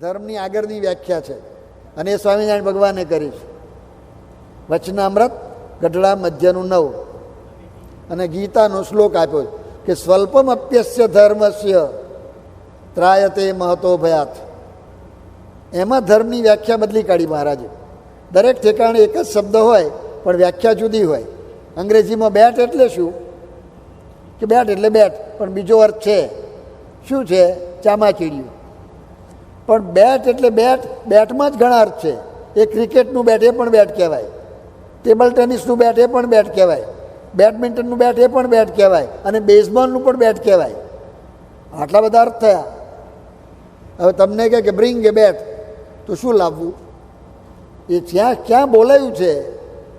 ધર્મની આગળની વ્યાખ્યા છે. અને એ સ્વામિનારાયણ ભગવાને કરી છે. વચનામૃત, ગઢડા, મધ્યનું નવ. અને ગીતાનો શ્લોક આપ્યો છે કે સ્વલ્પમ અપ્યસ્ય ધર્મસ્ય ત્રાયતે મહતો ભયાત. એમાં ધર્મની વ્યાખ્યા બદલી કાઢી મહારાજે. દરેક ઠેકાણે એક જ શબ્દ હોય, પણ વ્યાખ્યા જુદી હોય. અંગ્રેજીમાં બેટ એટલે શું? કે બેટ એટલે બેટ પણ બીજો અર્થ છે. શું છે? ચામાચીડિયું. પણ બેટ એટલે બેટ બેટમાં જ ઘણા અર્થ છે. એ ક્રિકેટનું બેટ એ પણ બેટ કહેવાય. ટેબલ ટેનિસનું બેટ એ પણ બેટ કહેવાય. બેડમિન્ટનનું બેટ એ પણ બેટ કહેવાય. અને બેઝબોલનું પણ બેટ કહેવાય. આટલા બધા અર્થ થયા. હવે તમને કહે કે બ્રિંગ એ બેટ તો શું લાવવું? એ જ્યાં ક્યાં બોલાયું છે?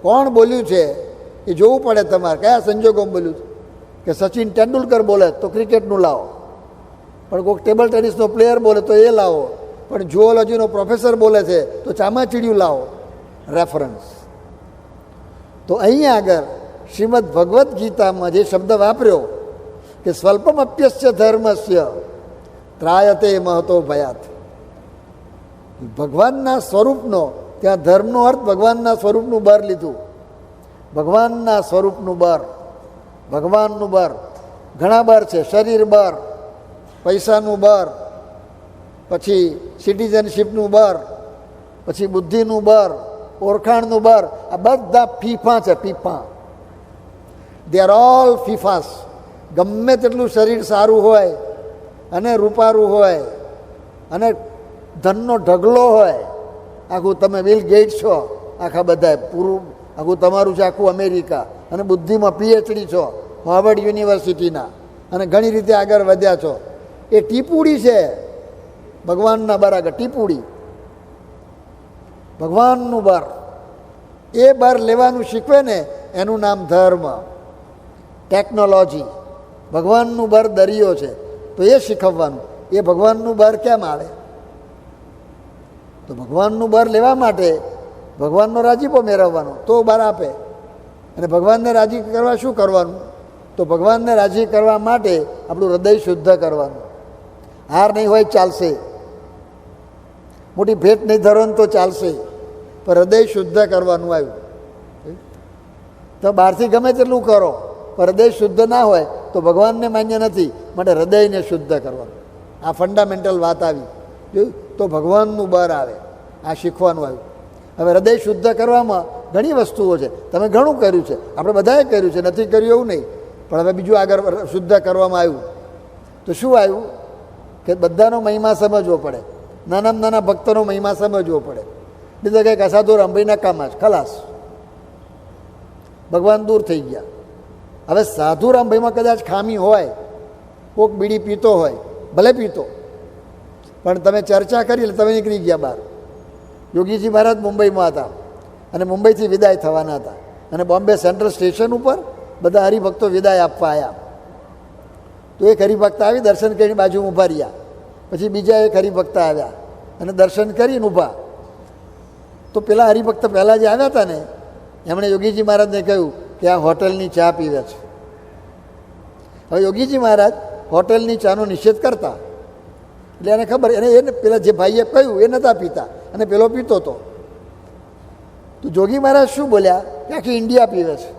કોણ બોલ્યું છે? એ જોવું પડે તમારે. કયા સંજોગોમાં બોલ્યું કે સચિન તેંડુલકર બોલે, તો ક્રિકેટનું લાવો. પણ કોઈક ટેબલ ટેનિસનો પ્લેયર બોલે તો એ લાવો. પણ જુઓલોજીનો પ્રોફેસર બોલે છે તો ચામાચીડિયું લાવો. રેફરન્સ તો અહીંયા આગળ શ્રીમદ ભગવદ્ ગીતામાં જે શબ્દ વાપર્યો કે સ્વલ્પમ અપ્યસ્ય ધર્મસ્ય ત્રાયતે મહતો ભયાત. ભગવાનના સ્વરૂપનો, ત્યાં ધર્મનો અર્થ ભગવાનના સ્વરૂપનું બર લીધું. ભગવાનના સ્વરૂપનું બર. ભગવાનનું બર. ઘણા બર છે. શરીર બર. પૈસાનું બર, પછી સિટીઝનશીપનું બર, પછી બુદ્ધિનું બર, ઓળખાણનું બર, આ બધા ફીફા છે, FIFA. They are all FIFAs. ગમે તેટલું શરીર સારું હોય અને રૂપારું હોય અને ધનનો ઢગલો હોય, આખું તમે બિલ ગેટ છો, આખા બધા પૂરું, આખું તમારું છે, આખું અમેરિકા. અને બુદ્ધિમાં પીએચડી છો હાર્વર્ડ યુનિવર્સિટીના અને ઘણી રીતે આગળ વધ્યા છો. એ ટીપુડી છે. ભગવાનના બર આગળ ટીપુડી. ભગવાનનું બર. એ બર લેવાનું શીખવે ને એનું નામ ધર્મ. ટેકનોલોજી. ભગવાનનું બર દરિયો છે. તો એ શીખવવાનું. એ ભગવાનનું બર કેમ આવે? તો ભગવાનનું બર લેવા માટે ભગવાનનો રાજીપો મેળવવાનો. તો બર આપે. અને ભગવાનને રાજી કરવા શું કરવાનું? તો ભગવાનને રાજી કરવા માટે આપણું હૃદય શુદ્ધ કરવાનું. હાર નહીં હોય ચાલશે. મોટી ભેટ નહીં ધરો તો ચાલશે. પણ હૃદય શુદ્ધ કરવાનું આવ્યું. તો બહારથી ગમે તેટલું કરો, પણ હૃદય શુદ્ધ ના હોય તો ભગવાનને માન્ય નથી, માટે હૃદયને શુદ્ધ કરવાનું. આ ફંડામેન્ટલ વાત આવી. જોયું તો ભગવાનનું બર આવે. આ શીખવાનું આવ્યું. હવે હૃદય શુદ્ધ કરવામાં ઘણી વસ્તુઓ છે. તમે ઘણું કર્યું છે. આપણે બધાએ કર્યું છે. નથી કર્યું એવું નહીં. પણ હવે બીજું આગળ શુદ્ધ કરવામાં આવ્યું. તો શું આવ્યું? કે બધાનો મહિમા સમજવો પડે. નાનામાં નાના ભક્તોનો મહિમા સમજવો પડે. બીજા કંઈક અસાધુ રંભાઈ કામાં જ, ખલાસ. ભગવાન દૂર થઈ ગયા. હવે સાધુ રામભાઈમાં કદાચ ખામી હોય, કોક બીડી પીતો હોય, ભલે પીતો. પણ તમે ચર્ચા કરી એટલે તમે નીકળી ગયા બહાર. યોગીજી મહારાજ મુંબઈમાં હતા અને મુંબઈથી વિદાય થવાના હતા. અને બોમ્બે સેન્ટ્રલ સ્ટેશન ઉપર બધા હરિભક્તો વિદાય આપવા આવ્યા તો એક હરિભક્ત આવી, દર્શન કરીને બાજુ ઊભા રહ્યા. પછી બીજા એક હરિભક્ત આવ્યા અને દર્શન કરીને ઊભા. તો પેલા હરિભક્ત પહેલાં જે આવ્યા હતા ને, એમણે યોગીજી મહારાજને કહ્યું કે આ હોટલની ચા પીવે છે. હવે યોગીજી મહારાજ હોટલની ચાનો નિષેધ કરતા. એટલે એને ખબર, એને એને પેલા જે ભાઈએ કહ્યું એ નહોતા પીતા, અને પેલો પીતો હતો તો જોગી મહારાજ શું બોલ્યા? કે આખી ઇન્ડિયા પીવે છે.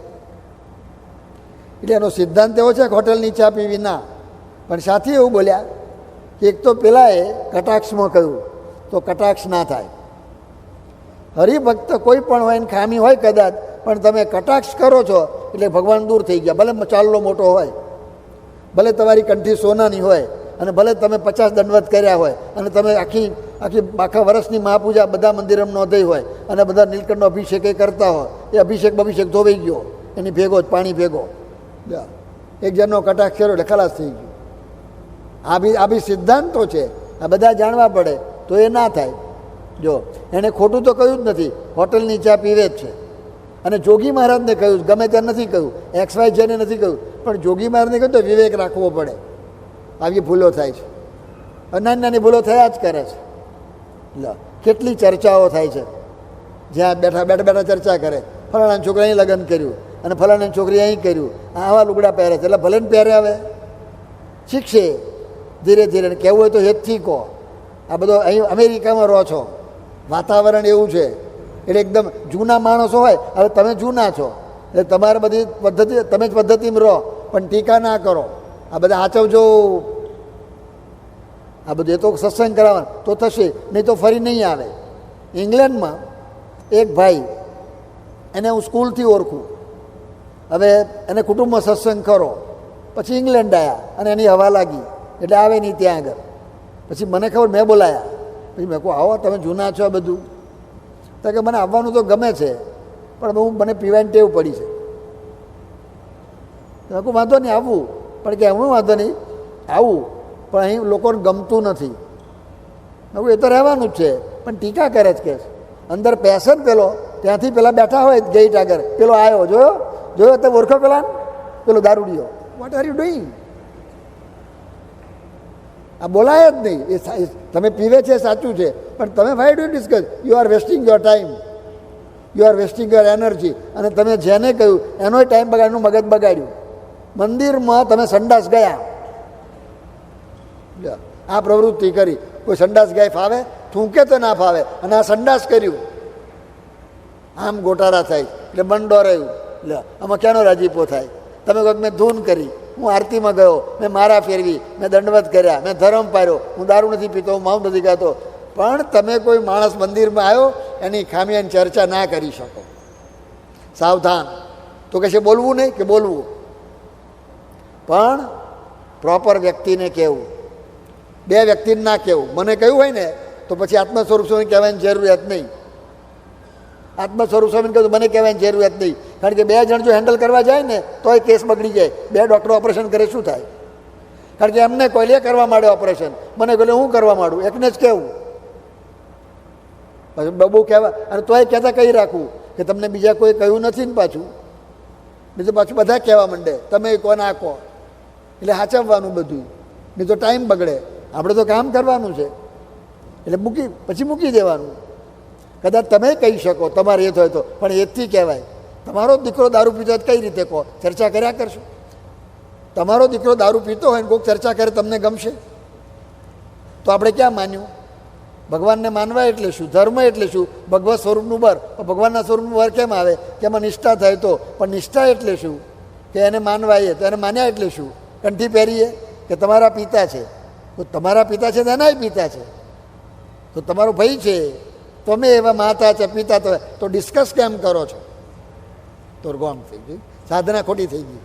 એટલે એનો સિદ્ધાંત એવો છે હોટલની ચા પીવી ના. પણ સાથે એવું બોલ્યા કે એક તો પેલાએ કટાક્ષમાં કહ્યું, તો કટાક્ષ ના થાય. હરિભક્ત કોઈ પણ હોય ને ખામી હોય કદાચ, પણ તમે કટાક્ષ કરો છો એટલે ભગવાન દૂર થઈ ગયા, ભલે ચાલલો મોટો હોય, ભલે તમારી કંઠી સોનાની હોય, અને ભલે તમે પચાસ દંડવત કર્યા હોય, અને તમે આખી આખી આખા વર્ષની મહાપૂજા બધા મંદિરમાં નોંધાઈ હોય, અને બધા નીલકંઠનો અભિષેક એ કરતા હોય, એ અભિષેક અભિષેક ધોવાઈ ગયો, એની ભેગો જ પાણી ભેગો. એક જણનો કટાક્ષ કર્યો એટલે ખલાસ થઈ ગયું. આ બી આ બી સિદ્ધાંતો છે. આ બધા જાણવા પડે તો એ ના થાય. જો એણે ખોટું તો કહ્યું જ નથી. હોટલની ચા પીવે જ છે. અને જોગી મહારાજને કહ્યું, ગમે ત્યાં નથી કહ્યું. એક્સ વાય જેને નથી કહ્યું. પણ જોગી મહારાજને કહ્યું તો વિવેક રાખવો પડે. આવી ભૂલો થાય છે. નાની નાની ભૂલો થયા જ કરે છે. લો, કેટલી ચર્ચાઓ થાય છે. જ્યાં બેઠા બેઠા બેઠા ચર્ચા કરે. ફલાણા છોકરા અહીં લગ્ન કર્યું. અને ફલાણા છોકરી અહીં કર્યું. આવા લુગડા પહેરે છે. એટલે ભલે ને પહેરે આવે શીખશે. ધીરે ધીરે. કહેવું હોય તો હેતથી કહો. આ બધો અહીં અમેરિકામાં રહો છો. વાતાવરણ એવું છે. એટલે એકદમ જૂના માણસો હોય. હવે તમે જૂના છો. એટલે તમારે બધી પદ્ધતિ, તમે જ પદ્ધતિમાં રહો. પણ ટીકા ના કરો. આ બધા આચવજો. આ બધું એ તો સત્સંગ કરાવવાનું. તો થશે. નહીં તો ફરી નહીં આવે. ઇંગ્લેન્ડમાં એક ભાઈ, એને હું સ્કૂલથી ઓળખું. હવે એને કુટુંબમાં સત્સંગ કરો. પછી ઇંગ્લેન્ડ આવ્યા અને એની હવા લાગી. એટલે આવે નહીં ત્યાં આગળ. પછી મને ખબર, મેં બોલાયા. પછી મેં કહું આવો, તમે જૂના છો બધું. તો કે મને આવવાનું તો ગમે છે, પણ હું, મને પીવાની ટેવ પડી છે. મેં કહું વાંધો નહીં આવવું પણ કે એમનું વાંધો નહીં, આવું. પણ અહીં લોકોને ગમતું નથી. મેં કહું એ તો રહેવાનું જ છે, પણ ટીકા કરે જ કે. અંદર પેશન પેલો, ત્યાંથી પેલા બેઠા હોય ગેટ આગળ. પેલો આવ્યો જોયો? જોયો તમે ઓળખો પેલા? પેલો દારૂડિયો. વોટ આર યુ ડુઈંગ આ બોલાય જ નહીં. એ તમે પીવે છે સાચું છે. પણ તમે why do discuss you are wasting your time you are wasting your energy અને તમે જેને કહ્યું એનોય ટાઈમ બગાડ્યું મગજ બગાડ્યું. મંદિરમાં તમે સંડાસ ગયા. આ પ્રવૃત્તિ કરી. કોઈ સંડાસ ગાય ફાવે થૂંકે તો ના ફાવે. અને આ સંડાસ કર્યું. આમ ગોટાળા થાય. એટલે બંડો ડોરાયું લે, આમાં ક્યાંનો રાજીપો થાય? તમે કહો મેં ધૂન કરી, હું આરતીમાં ગયો, મેં મારા ફેરવી, મેં દંડવત કર્યા, મેં ધર્મ પાડ્યો, હું દારૂ નથી પીતો, હું માઉન્ટ નથી ખાતો. પણ તમે કોઈ માણસ મંદિરમાં આવ્યો, એની ખામીઓની ચર્ચા ના કરી શકો. સાવધાન. તો કહેશે બોલવું નહીં કે બોલવું? પણ પ્રોપર વ્યક્તિને કહેવું. બે વ્યક્તિને ના કહેવું. મને કહ્યું હોય ને, તો પછી આત્મસ્વરૂપ સ્વરૂપ કહેવાની જરૂરિયાત નહીં. આત્મ સ્વરૂપ સ્વામીને કહ્યું, મને કહેવાની જરૂરિયાત નહીં. કારણ કે બે જણ જો હેન્ડલ કરવા જાય ને તો એ કેસ બગડી જાય. બે ડૉક્ટરો ઓપરેશન કરે, શું થાય? કારણ કે એમને કોઈ લે કરવા માંડે ઓપરેશન. મને કહે હું કરવા માંડું? એકને જ કહેવું. પછી બબુ કહેવા અને તોય કહેતા કહી રાખવું કે તમને બીજા કોઈ કહ્યું નથી ને પાછું. બીજું પાછું બધા કહેવા માંડે. તમે કોને આ કહો એટલે હાચવવાનું બધું. નહીં તો ટાઈમ બગડે. આપણે તો કામ કરવાનું છે. એટલે મૂકી પછી મૂકી દેવાનું. કદાચ તમે કહી શકો, તમારે એ થયો તો. પણ એથી કહેવાય, તમારો દીકરો દારૂ પીતો હોય કઈ રીતે કહો? ચર્ચા કર્યા કરશો. તમારો દીકરો દારૂ પીતો હોય ને કોઈક ચર્ચા કરે તમને ગમશે? તો આપણે ક્યાં માન્યું? ભગવાનને માનવા એટલે શું? ધર્મ એટલે શું? ભગવત સ્વરૂપનું બર. ભગવાનના સ્વરૂપનું બર કેમ આવે? કે એમાં નિષ્ઠા થાય તો. પણ નિષ્ઠા એટલે શું? કે એને માનવાઈએ તો એને માન્યા એટલે શું? કંઠી પહેરીએ કે તમારા પિતા છે? તો તમારા પિતા છે તો એનાય પિતા છે? તો તમારો ભાઈ છે? તમે એવા માતા છે, પિતા તો તો ડિસ્કસ કેમ કરો છો? તો ગોંગ થઈ ગઈ. સાધના ખોટી થઈ ગઈ.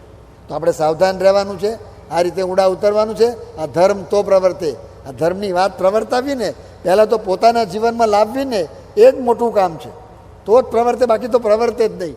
તો આપણે સાવધાન રહેવાનું છે, આ રીતે ઉડા ઉતરવાનું છે. આ ધર્મ તો પ્રવર્તે. આ ધર્મની વાત પ્રવર્તાવીને પહેલાં તો પોતાના જીવનમાં લાવવીને એ જ મોટું કામ છે. તો જ પ્રવર્તે, બાકી તો પ્રવર્તે જ નહીં.